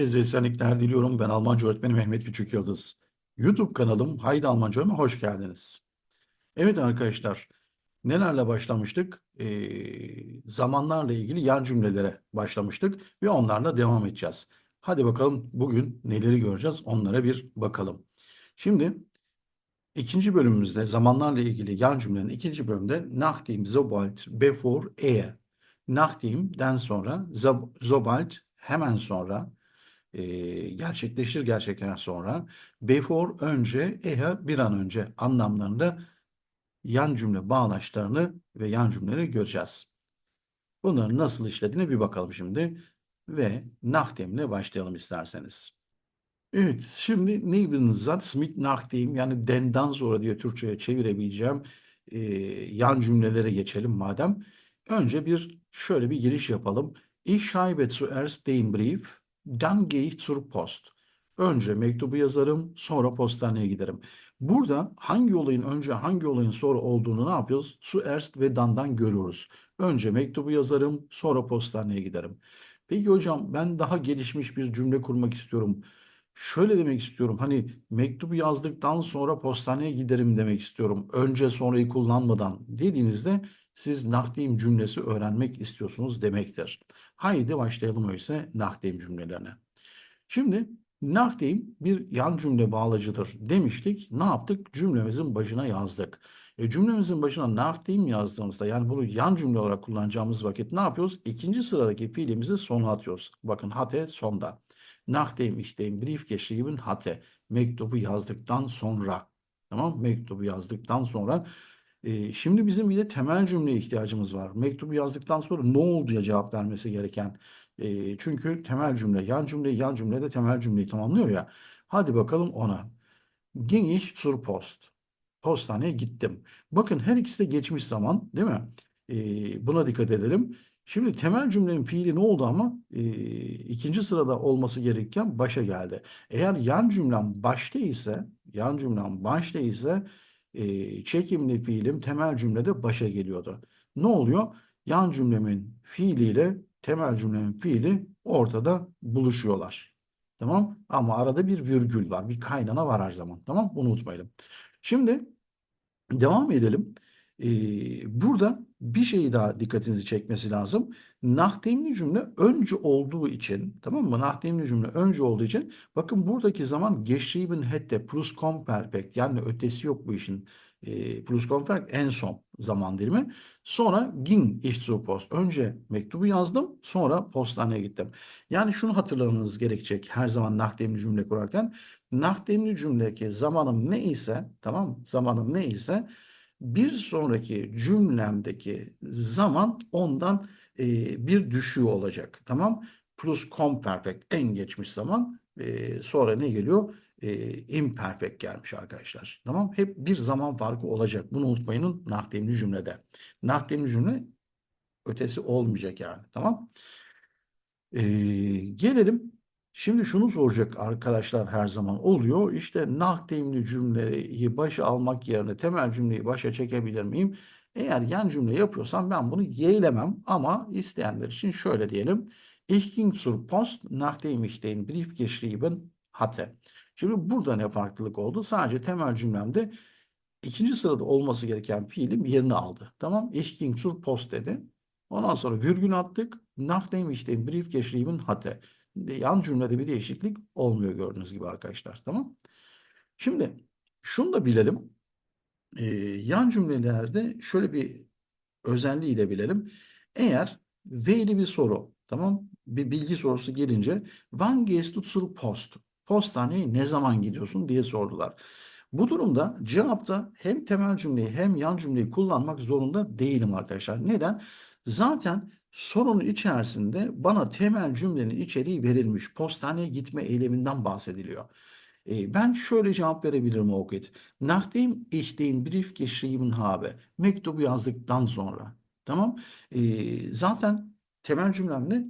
Herkese esenlikler diliyorum. Ben Almanca öğretmeni Mehmet Küçük Yıldız. YouTube kanalım Haydi Almanca Öğrenme hoş geldiniz. Evet arkadaşlar, nelerle başlamıştık? Ee, zamanlarla ilgili yan cümlelere başlamıştık ve onlarla devam edeceğiz. Hadi bakalım bugün neleri göreceğiz onlara bir bakalım. Şimdi ikinci bölümümüzde zamanlarla ilgili yan cümlenin ikinci bölümde nachdem, sobald, bevor, ehe. Nachdem'den sonra, zob- sobald hemen sonra, e, gerçekleşir gerçekten sonra, before önce, ehe bir an önce anlamlarında yan cümle bağlaçlarını ve yan cümleleri göreceğiz. Bunların nasıl işlediğine bir bakalım şimdi ve nachdem'le başlayalım isterseniz. Evet, şimdi neben Satz mit nachdem yani denden sonra diye Türkçe'ye çevirebileceğim e, yan cümlelere geçelim madem. Önce bir şöyle bir giriş yapalım. Ich schreibe zuerst den Brief, dann gehe ich zur Post. Önce mektubu yazarım, sonra postaneye giderim. Burada hangi olayın önce hangi olayın sonra olduğunu ne yapıyoruz? Zuerst ve dann'dan görüyoruz. Önce mektubu yazarım, sonra postaneye giderim. Peki hocam ben daha gelişmiş bir cümle kurmak istiyorum. Şöyle demek istiyorum. Hani mektubu yazdıktan sonra postaneye giderim demek istiyorum. Önce sonrayı kullanmadan dediğinizde siz nachdem cümlesi öğrenmek istiyorsunuz demektir. Haydi başlayalım öyleyse nachdem cümlelerine. Şimdi nachdem bir yan cümle bağlacıdır demiştik. Ne yaptık? Cümlemizin başına yazdık. E, cümlemizin başına nachdem yazdığımızda yani bunu yan cümle olarak kullanacağımız vakit ne yapıyoruz? İkinci sıradaki fiilimizi sona atıyoruz. Bakın hatte sonda. Nachdem ich den Brief geschrieben hatte. Mektubu yazdıktan sonra. Tamam Mektubu yazdıktan sonra. E, şimdi bizim bir de temel cümleye ihtiyacımız var. Mektubu yazdıktan sonra ne oldu diye cevap vermesi gereken. E, çünkü temel cümle, yan cümle, yan cümle de temel cümleyi tamamlıyor ya. Hadi bakalım ona. Ging ich zur Post. Postaneye gittim. Bakın her ikisi de geçmiş zaman değil mi? E, buna dikkat edelim. Şimdi temel cümlenin fiili ne oldu ama e, ikinci sırada olması gereken başa geldi. Eğer yan cümlem başta ise, yan cümlem başta ise e, çekimli fiilim temel cümlede başa geliyordu. Ne oluyor? Yan cümlemin fiiliyle temel cümlemin fiili ortada buluşuyorlar. Tamam? Ama arada bir virgül var, bir kaynana var her zaman. Tamam? Unutmayalım. Şimdi devam edelim. Burada bir şey daha dikkatinizi çekmesi lazım. Nachdemli cümle önce olduğu için, tamam mı? Nachdemli cümle önce olduğu için bakın buradaki zaman geschrieben hätte Plusquamperfekt yani ötesi yok bu işin. E, Plusquamperfekt en son zaman dilimi. Sonra ging ich zur Post. Önce mektubu yazdım, sonra postaneye gittim. Yani şunu hatırlamanız gerekecek her zaman nachdemli cümle kurarken. Nachdemli cümledeki zamanım ne ise, tamam mı? Zamanım ne ise bir sonraki cümlemdeki zaman ondan e, bir düşüğü olacak. Tamam? Plus comperfect en geçmiş zaman. E, sonra ne geliyor? E, imperfect gelmiş arkadaşlar. Tamam? Hep bir zaman farkı olacak. Bunu unutmayın nakdemli cümlede. Nakdemli cümle ötesi olmayacak yani. Tamam? E, gelelim Şimdi şunu soracak arkadaşlar her zaman oluyor. İşte nakdemli cümleyi başa almak yerine temel cümleyi başa çekebilir miyim? Eğer yan cümle yapıyorsam ben bunu yeğlemem ama isteyenler için şöyle diyelim. Ich ging zur Post, nachdem ich den Brief geschrieben hatte. Şimdi burada ne farklılık oldu? Sadece temel cümlemde ikinci sırada olması gereken fiilim yerini aldı. Tamam? Ich ging zur Post dedi. Ondan sonra virgül attık. Nachdem ich den Brief geschrieben hatte yan cümlede bir değişiklik olmuyor gördüğünüz gibi arkadaşlar. Tamam. Şimdi şunu da bilelim. Ee, yan cümlelerde şöyle bir özelliği de bilelim. Eğer V'li bir soru, tamam bir bilgi sorusu gelince Wann gehst Post? Postaneye ne zaman gidiyorsun diye sordular. Bu durumda cevapta hem temel cümleyi hem yan cümleyi kullanmak zorunda değilim arkadaşlar. Neden? Zaten sorunun içerisinde bana temel cümlenin içeriği verilmiş. Postaneye gitme eyleminden bahsediliyor. E, ben şöyle cevap verebilirim o vakit. Nachdem ich den Brief geschrieben habe. Mektubu yazdıktan sonra. Tamam. E, zaten temel cümlemde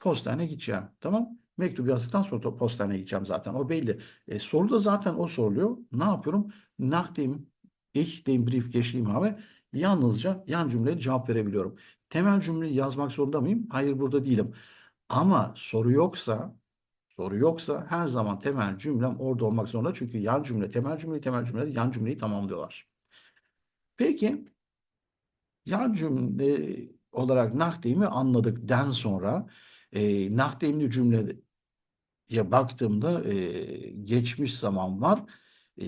postaneye gideceğim. Tamam. Mektubu yazdıktan sonra postaneye gideceğim zaten. O belli. E, soru da zaten o soruluyor. Ne yapıyorum? Nachdem ich den Brief geschrieben habe. Yalnızca yan cümleye cevap verebiliyorum. Temel cümleyi yazmak zorunda mıyım? Hayır burada değilim. Ama soru yoksa soru yoksa her zaman temel cümlem orada olmak zorunda. Çünkü yan cümle temel cümle, temel cümle yan cümleyi tamamlıyorlar. Peki yan cümle olarak nahdeyimi anladık den sonra e, nahdeyimli cümleye baktığımda e, geçmiş zaman var. E,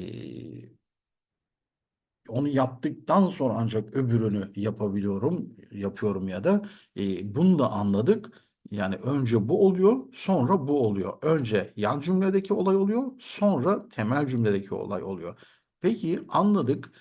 onu yaptıktan sonra ancak öbürünü yapabiliyorum, yapıyorum ya da e, bunu da anladık. Yani önce bu oluyor, sonra bu oluyor. Önce yan cümledeki olay oluyor, sonra temel cümledeki olay oluyor. Peki anladık.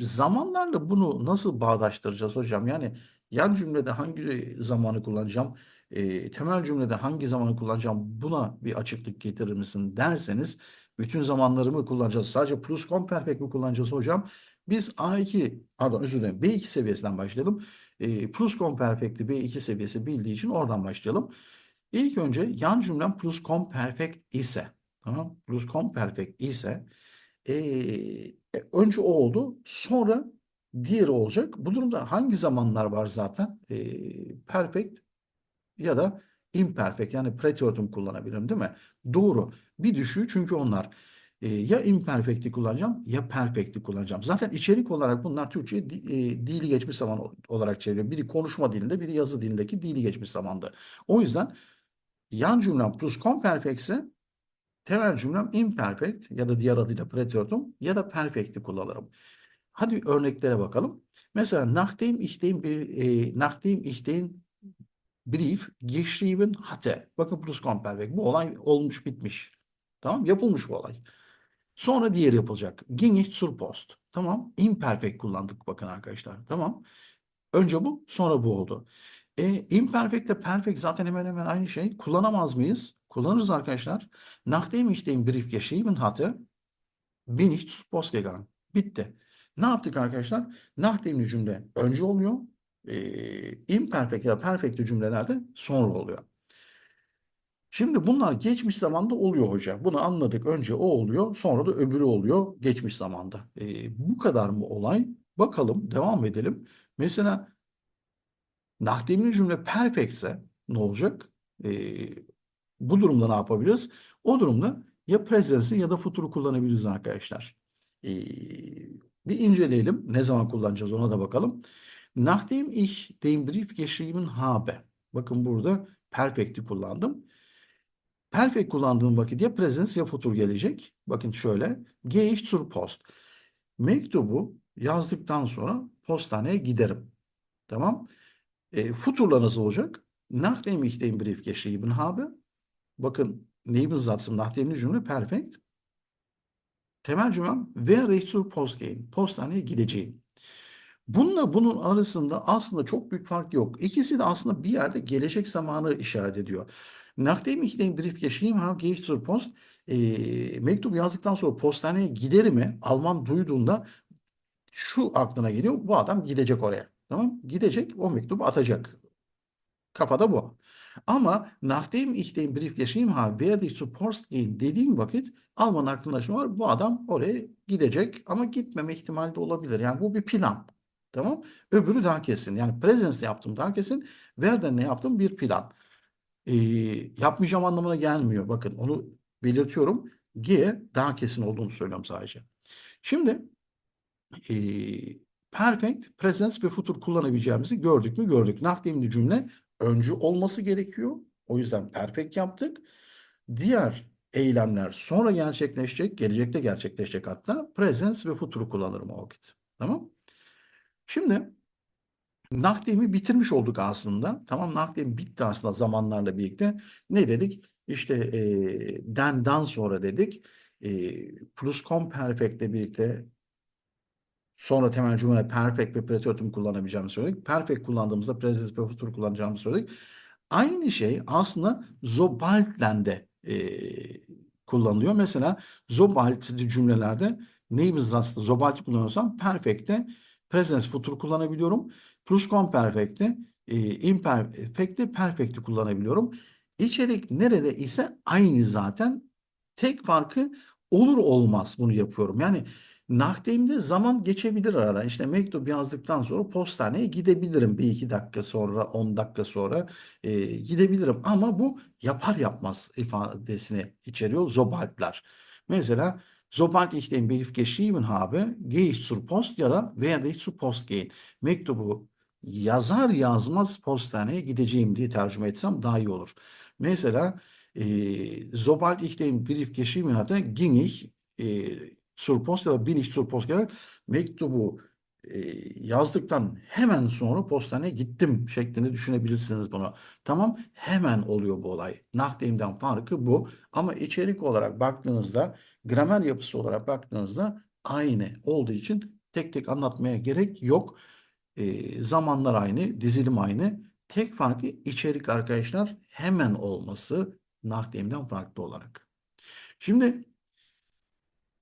Zamanlarla bunu nasıl bağdaştıracağız hocam? Yani yan cümlede hangi zamanı kullanacağım? E, temel cümlede hangi zamanı kullanacağım? Buna bir açıklık getirir misin derseniz bütün zamanlarımı kullanacağız. Sadece pluscuamperfect mi kullanacağız hocam? Biz A2 pardon özür dilerim B2 seviyesinden başlayalım. E, pluscuamperfect'i B2 seviyesi bildiği için oradan başlayalım. İlk önce yan cümlem pluscuamperfect ise tamam pluscuamperfect ise e, önce o oldu sonra diğeri olacak. Bu durumda hangi zamanlar var zaten? E, perfect ya da imperfect yani preteritum kullanabilirim değil mi? Doğru. Bir düşüğü çünkü onlar e, ya imperfect'i kullanacağım ya perfect'i kullanacağım. Zaten içerik olarak bunlar Türkçe'ye e, dili geçmiş zaman olarak çeviriyor. Biri konuşma dilinde, biri yazı dilindeki dili geçmiş zamandı. O yüzden yan cümlem pluscuamperfect ise temel cümlem imperfect ya da diğer adıyla preteritum ya da perfect'i kullanırım. Hadi örneklere bakalım. Mesela nachdem ich den, e, nachdem ich den Brief geschrieben hatte. Bakın pluscuamperfect. Bu olay olmuş bitmiş. Tamam Yapılmış bu olay. Sonra diğer yapılacak. Ging ich zur Post. Tamam. Imperfect kullandık bakın arkadaşlar. Tamam. Önce bu sonra bu oldu. E, imperfect ile perfect zaten hemen hemen aynı şey. Kullanamaz mıyız? Kullanırız arkadaşlar. Nachdem ich den Brief geschrieben hatte bin ich zur Post gegangen. Bitti. Ne yaptık arkadaşlar? Nachdemli cümle önce oluyor. E, imperfect ya da perfect cümlelerde sonra oluyor. Şimdi bunlar geçmiş zamanda oluyor hoca. Bunu anladık. Önce o oluyor, sonra da öbürü oluyor geçmiş zamanda. E, bu kadar mı olay? Bakalım, devam edelim. Mesela nahdemli cümle perfectse ne olacak? E, bu durumda ne yapabiliriz? O durumda ya presence'i ya da future'u kullanabiliriz arkadaşlar. E, bir inceleyelim. Ne zaman kullanacağız ona da bakalım. Nachdem ich den Brief geschrieben habe. Bakın burada perfect'i kullandım. Perfect kullandığım vakit ya present ya futur gelecek. Bakın şöyle. Gehe ich zur Post. Mektubu yazdıktan sonra postaneye giderim. Tamam. E, futurla nasıl olacak? Nachdem ich den Brief geschrieben habe. Bakın neyim zatsım nachdemli cümle perfect. Temel cümlem werde ich zur Post gehen. Postaneye gideceğim. Bununla bunun arasında aslında çok büyük fark yok. İkisi de aslında bir yerde gelecek zamanı işaret ediyor. Nachdem ich den Brief geschrieben habe, gehe ich zur Post. E, mektup yazdıktan sonra postaneye gider mi? Alman duyduğunda şu aklına geliyor. Bu adam gidecek oraya. Tamam Gidecek o mektubu atacak. Kafada bu. Ama nachdem ich den Brief geschrieben habe, werde ich zur Post gehen dediğim vakit Alman aklında şu var. Bu adam oraya gidecek ama gitmeme ihtimali de olabilir. Yani bu bir plan. Tamam. Öbürü daha kesin. Yani presence yaptım daha kesin. Where'den ne yaptım? Bir plan e, yapmayacağım anlamına gelmiyor. Bakın onu belirtiyorum. G daha kesin olduğunu söylüyorum sadece. Şimdi e, perfect, present ve future kullanabileceğimizi gördük mü? Gördük. Nachdemli cümle öncü olması gerekiyor. O yüzden perfect yaptık. Diğer eylemler sonra gerçekleşecek, gelecekte gerçekleşecek hatta present ve future kullanırım o vakit. Tamam? Şimdi Nakdemi bitirmiş olduk aslında. Tamam nakdemi bitti aslında zamanlarla birlikte. Ne dedik? İşte e, den'dan sonra dedik. E, pluscuamperfect ile birlikte sonra temel cümle perfect ve preteritum kullanabileceğimizi söyledik. Perfect kullandığımızda present ve future kullanacağımızı söyledik. Aynı şey aslında Zobalt'len de e, kullanılıyor. Mesela Zobalt cümlelerde neyimiz aslında Zobalt'i kullanıyorsam perfect'te present future kullanabiliyorum. Pluscuamperfect'i, e, imperfect'i, perfect'i kullanabiliyorum. İçerik nerede ise aynı zaten. Tek farkı olur olmaz bunu yapıyorum. Yani Nakdemde zaman geçebilir arada. İşte mektup yazdıktan sonra postaneye gidebilirim. Bir iki dakika sonra, on dakika sonra e, gidebilirim. Ama bu yapar yapmaz ifadesini içeriyor zobaltlar. Mesela sobald ich den Brief geschrieben habe, gehe ich zur Post ya da werde ich zur Post gehen. Mektubu yazar yazmaz postaneye gideceğim diye tercüme etsem daha iyi olur. Mesela e, sobald ich den Brief geschrieben hatte, ging ich e, zur Post ya da bin ich zur Post gelerek mektubu e, yazdıktan hemen sonra postaneye gittim şeklinde düşünebilirsiniz bunu. Tamam hemen oluyor bu olay. Nachdem'den farkı bu. Ama içerik olarak baktığınızda gramer yapısı olarak baktığınızda aynı olduğu için tek tek anlatmaya gerek yok. E, zamanlar aynı, dizilim aynı. Tek farkı içerik arkadaşlar hemen olması Nachdem'den farklı olarak. Şimdi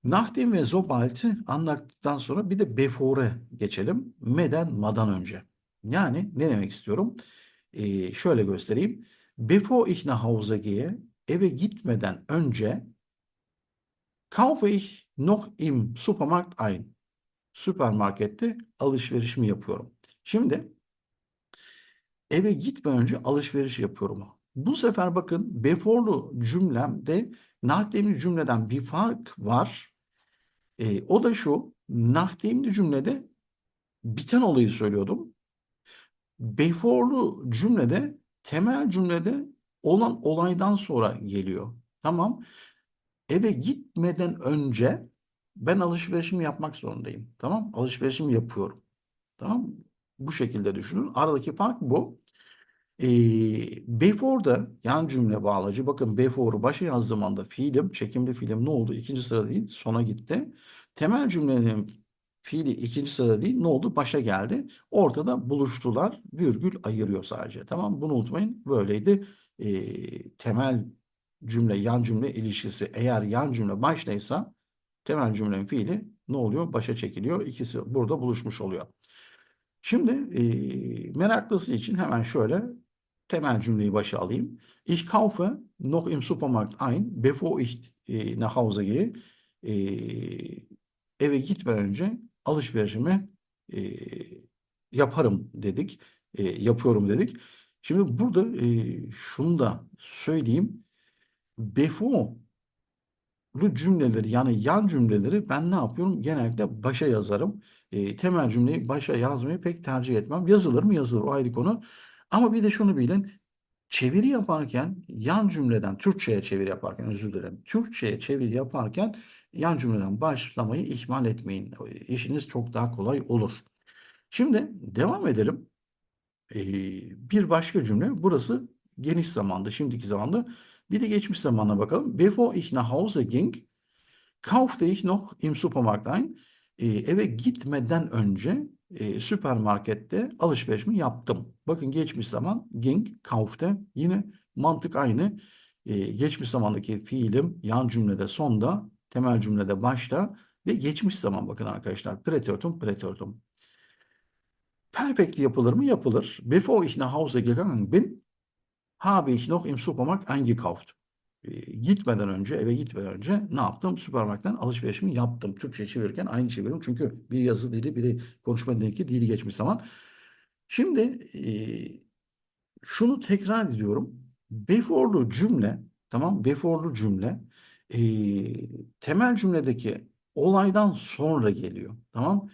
Nachdem ve Sobalt'ı anlattıktan sonra bir de before'e geçelim. Meden, madan önce. Yani ne demek istiyorum? Ee, şöyle göstereyim. İch nach Hause gehe, eve gitmeden önce kaufe ich noch im Supermarkt ein. Süpermarkette alışverişimi yapıyorum. Şimdi eve gitmeden önce alışveriş yapıyorum. Bu sefer bakın before'lu cümlemde nachdemli cümleden bir fark var. E, o da şu, nachdemli cümlede biten olayı söylüyordum. Before'lu cümlede temel cümlede olan olaydan sonra geliyor. Tamam. Eve gitmeden önce ben alışverişimi yapmak zorundayım. Tamam. Alışverişimi yapıyorum. Tamam. Bu şekilde düşünün. Aradaki fark bu. E, before'da yan cümle bağlacı. Bakın before'u başa yazdığım anda fiilim, çekimli fiilim ne oldu? İkinci sırada değil, sona gitti. Temel cümlenin fiili ikinci sırada değil, ne oldu? Başa geldi. Ortada buluştular, virgül ayırıyor sadece. Tamam Bunu unutmayın. Böyleydi. E, temel cümle, yan cümle ilişkisi. Eğer yan cümle baştaysa temel cümlenin fiili ne oluyor? Başa çekiliyor. İkisi burada buluşmuş oluyor. Şimdi e, meraklısı için hemen şöyle temel cümleyi başa alayım. Ich kaufe noch im Supermarkt ein, bevor ich e, nach Hause gehe. E, eve gitmeden önce alışverişimi e, yaparım dedik. E, yapıyorum dedik. Şimdi burada e, şunu da söyleyeyim. Before bu cümleleri yani yan cümleleri ben ne yapıyorum? Genellikle başa yazarım. E, temel cümleyi başa yazmayı pek tercih etmem. Yazılır mı? Yazılır. O ayrı konu. Ama bir de şunu bilin. Çeviri yaparken yan cümleden Türkçe'ye çeviri yaparken özür dilerim. Türkçe'ye çeviri yaparken yan cümleden başlamayı ihmal etmeyin. İşiniz çok daha kolay olur. Şimdi devam edelim. Ee, bir başka cümle. Burası geniş zamanda, şimdiki zamanda. Bir de geçmiş zamana bakalım. Bevor ich nach Hause ging, kaufte ich noch im Supermarkt ein. Ee, eve gitmeden önce e, süpermarkette alışverişimi yaptım. Bakın geçmiş zaman ging, kaufte yine mantık aynı. E, geçmiş zamandaki fiilim yan cümlede sonda, temel cümlede başta ve geçmiş zaman bakın arkadaşlar. Preteritum, preteritum. Perfect yapılır mı? Yapılır. Bevor ich nach Hause gegangen bin, habe ich noch im Supermarkt eingekauft. E, gitmeden önce, eve gitmeden önce ne yaptım? Süpermarketten alışverişimi yaptım. Türkçe çevirirken aynı çeviriyorum. Çünkü bir yazı dili, bir konuşma dili, dili geçmiş zaman. Şimdi e, şunu tekrar ediyorum. Before'lu cümle, tamam before'lu cümle e, temel cümledeki olaydan sonra geliyor. Tamam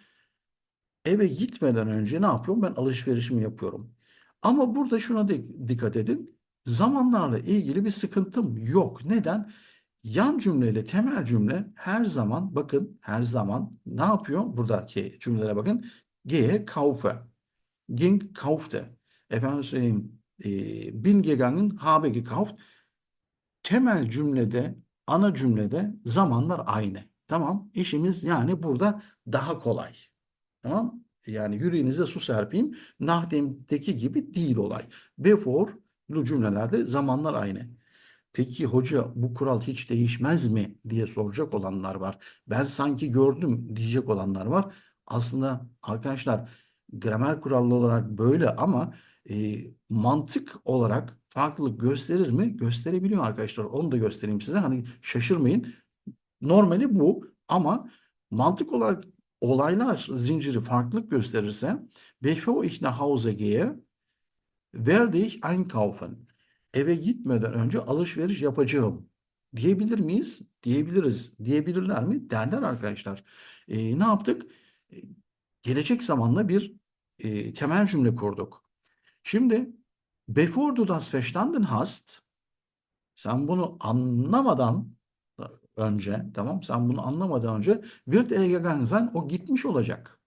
Eve gitmeden önce ne yapıyorum? Ben alışverişimi yapıyorum. Ama burada şuna dikkat edin. Zamanlarla ilgili bir sıkıntım yok. Neden? Yan cümleyle temel cümle her zaman bakın her zaman ne yapıyor? Buradaki cümlelere bakın. Gehe kaufe. Ging kaufte. Efendim söyleyeyim e, bin gegangen habe gekauft. Temel cümlede ana cümlede zamanlar aynı. Tamam. İşimiz yani burada daha kolay. Tamam. Yani yüreğinize su serpeyim. Nahdem'deki gibi değil olay. Before'lu cümlelerde zamanlar aynı. Peki hoca bu kural hiç değişmez mi diye soracak olanlar var. Ben sanki gördüm diyecek olanlar var. Aslında arkadaşlar gramer kurallı olarak böyle ama e, mantık olarak farklılık gösterir mi? Gösterebiliyor arkadaşlar. Onu da göstereyim size. Hani şaşırmayın. Normali bu ama Mantık olarak olaylar zinciri farklılık gösterirse bevor ich nach Hause gehe werde ich einkaufen. Eve gitmeden önce alışveriş yapacağım. Diyebilir miyiz? Diyebiliriz. Diyebilirler mi? Derler arkadaşlar. E, ne yaptık? E, gelecek zamanla bir e, temel cümle kurduk. Şimdi bevor du das verstanden hast sen bunu anlamadan önce tamam sen bunu anlamadan önce wird er gegangen sein o gitmiş olacak.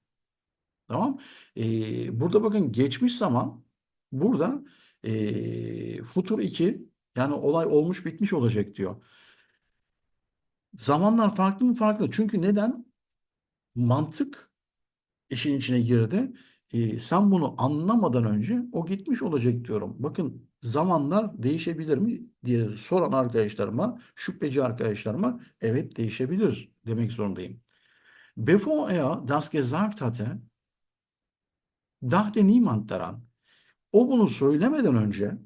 Tamam? Ee, burada bakın geçmiş zaman burada e, futur 2 yani olay olmuş bitmiş olacak diyor. Zamanlar farklı mı farklı? Çünkü neden? Mantık işin içine girdi. Ee, sen bunu anlamadan önce o gitmiş olacak diyorum. Bakın zamanlar değişebilir mi diye soran arkadaşlarıma, şüpheci arkadaşlarıma evet değişebilir demek zorundayım. Bevor er das gesagt hatte, dachte niemand daran. O bunu söylemeden önce,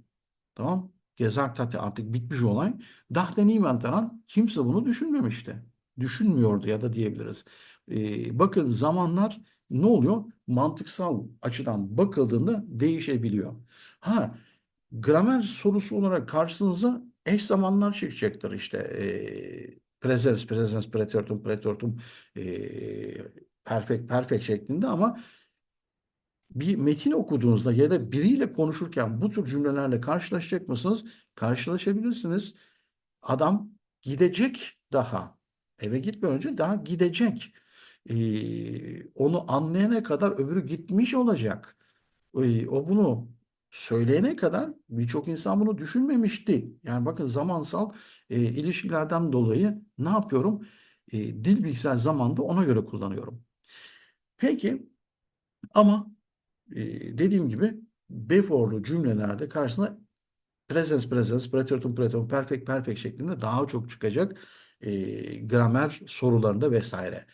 tamam, gesagt hatte artık bitmiş olay, dachte niemand daran, kimse bunu düşünmemişti. Düşünmüyordu ya da diyebiliriz. Ee, bakın zamanlar ne oluyor? Mantıksal açıdan bakıldığında değişebiliyor. Ha, gramer sorusu olarak karşınıza eş zamanlar çıkacaktır işte. E, presens, presens, preteritum, preteritum, e, perfect, perfect şeklinde ama bir metin okuduğunuzda ya da biriyle konuşurken bu tür cümlelerle karşılaşacak mısınız? Karşılaşabilirsiniz. Adam gidecek daha. Eve gitme önce daha gidecek. Ee, onu anlayana kadar öbürü gitmiş olacak. Ee, o bunu söyleyene kadar birçok insan bunu düşünmemişti. Yani bakın zamansal e, ilişkilerden dolayı ne yapıyorum? E, dil bilgisayar zamanda ona göre kullanıyorum. Peki ama e, dediğim gibi befor'lu cümlelerde karşısına presens presens, preteritum preteritum, perfect perfect şeklinde daha çok çıkacak e, gramer sorularında vesaire.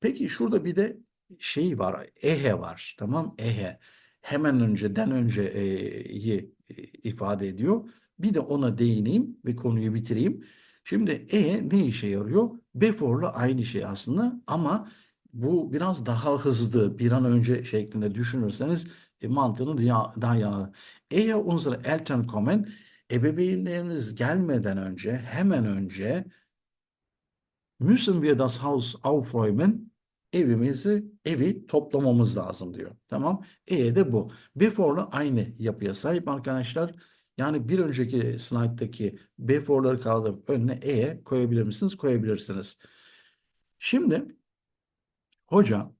Peki şurada bir de şey var, ehe var. Tamam, ehe. Hemen önceden önceyi e, ifade ediyor. Bir de ona değineyim ve konuyu bitireyim. Şimdi e ne işe yarıyor? Before'la aynı şey aslında ama bu biraz daha hızlı bir an önce şeklinde düşünürseniz e, mantığını daha, yana. Eğer unsere Eltern kommen ebeveynleriniz gelmeden önce hemen önce müssen wir das Haus aufräumen evimizi evi toplamamız lazım diyor. Tamam. E de bu. Before'la aynı yapıya sahip arkadaşlar. Yani bir önceki slayttaki before'ları kaldırıp önüne e koyabilir misiniz? Koyabilirsiniz. Şimdi hoca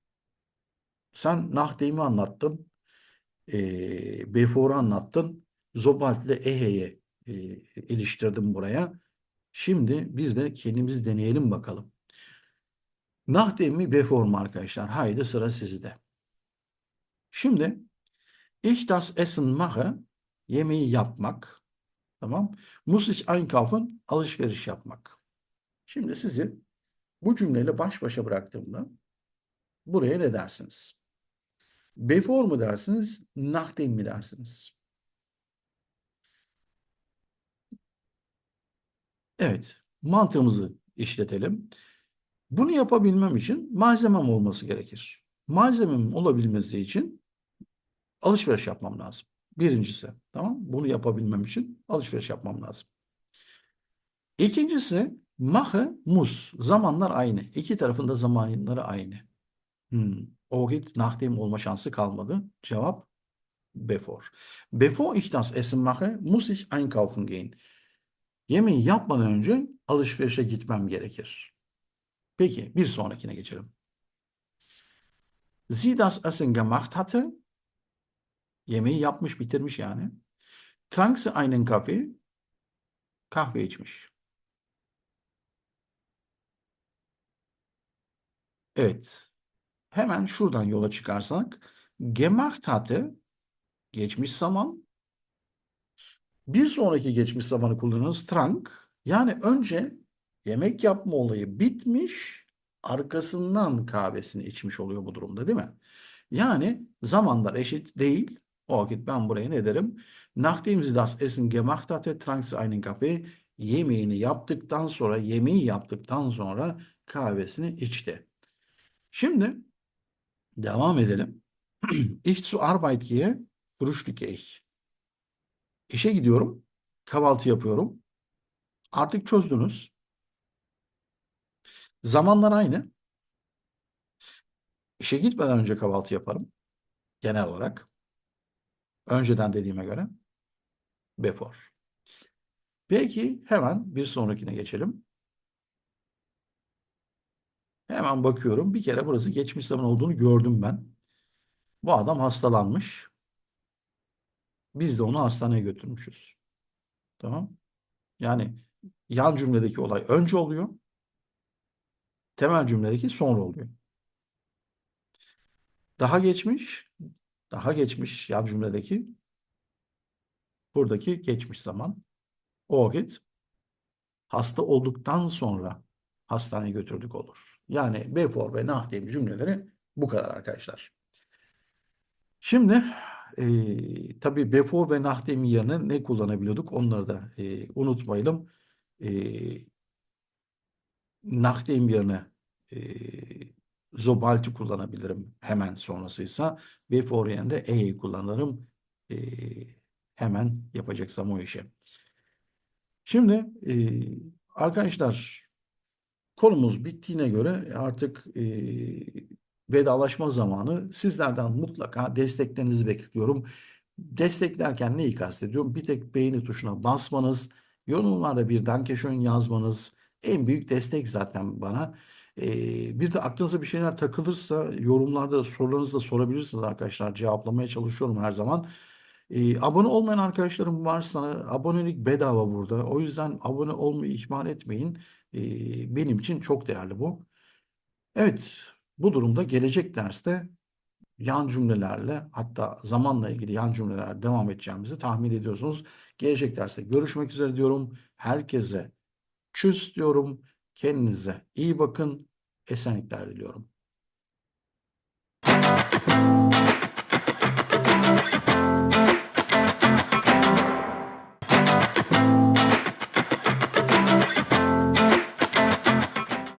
sen nahdemi anlattın. E, before'u anlattın. Zobalt ile ehe'ye iliştirdim buraya. Şimdi bir de kendimiz deneyelim bakalım. Nachdem mi bevor mu arkadaşlar? Haydi sıra sizde. Şimdi ich das Essen mache yemeği yapmak. Tamam. Muss ich einkaufen alışveriş yapmak. Şimdi sizi bu cümleyle baş başa bıraktığımda buraya ne dersiniz? Before mu dersiniz? Nachdem mi dersiniz? Evet. Mantığımızı işletelim. Bunu yapabilmem için malzemem olması gerekir. Malzemem olabilmesi için alışveriş yapmam lazım. Birincisi, tamam Bunu yapabilmem için alışveriş yapmam lazım. İkincisi, mache, mus. Zamanlar aynı. İki tarafında zamanları aynı. Hmm. O vakit nachdem olma şansı kalmadı. Cevap before. Bevor ich das Essen mache, muss ich einkaufen gehen. Yemeği yapmadan önce alışverişe gitmem gerekir. Peki bir sonrakine geçelim. Sie das Essen gemacht hatte. Yemeği yapmış, bitirmiş yani. Trank sie einen Kaffee. Kahve içmiş. Evet. Hemen şuradan yola çıkarsak. Gemacht hatte. Geçmiş zaman. Bir sonraki geçmiş zamanı kullanıyoruz. Trank. Yani önce yemek yapma olayı bitmiş, arkasından kahvesini içmiş oluyor bu durumda değil mi? Yani zamanlar eşit değil. O vakit ben buraya ne derim? Nachdem sie das Essen gemacht hatte, trank sie einen Kaffee. Yemeğini yaptıktan sonra, yemeği yaptıktan sonra kahvesini içti. Şimdi devam edelim. Ich zu Arbeit gehe, frühstücke ich. İşe gidiyorum, kahvaltı yapıyorum. Artık çözdünüz. Zamanlar aynı. İşe gitmeden önce kahvaltı yaparım. Genel olarak. Önceden dediğime göre. Before. Peki hemen bir sonrakine geçelim. Hemen bakıyorum. Bir kere burası geçmiş zaman olduğunu gördüm ben. Bu adam hastalanmış. Biz de onu hastaneye götürmüşüz. Tamam. Yani yan cümledeki olay önce oluyor. Temel cümledeki sonra oluyor. Daha geçmiş, daha geçmiş yan cümledeki buradaki geçmiş zaman. O vakit hasta olduktan sonra hastaneye götürdük olur. Yani before ve nachdem cümleleri bu kadar arkadaşlar. Şimdi e, tabii before ve nachdem yerine ne kullanabiliyorduk onları da e, unutmayalım. E, nachdem yerine e, zobalt'i kullanabilirim hemen sonrasıysa. Before yerine de e'yi kullanırım e, hemen yapacaksam o işi. Şimdi e, arkadaşlar konumuz bittiğine göre artık e, vedalaşma zamanı. Sizlerden mutlaka desteklerinizi bekliyorum. Desteklerken neyi kastediyorum? Bir tek beğeni tuşuna basmanız, yorumlarda bir dankeschön yazmanız en büyük destek zaten bana. Ee, bir de aklınıza bir şeyler takılırsa yorumlarda sorularınızı da sorabilirsiniz arkadaşlar. Cevaplamaya çalışıyorum her zaman. Ee, abone olmayan arkadaşlarım varsa abonelik bedava burada. O yüzden abone olmayı ihmal etmeyin. Ee, benim için çok değerli bu. Evet, bu durumda gelecek derste yan cümlelerle hatta zamanla ilgili yan cümleler devam edeceğimizi tahmin ediyorsunuz. Gelecek derste görüşmek üzere diyorum. Herkese çüz diyorum. Kendinize iyi bakın. Esenlikler diliyorum.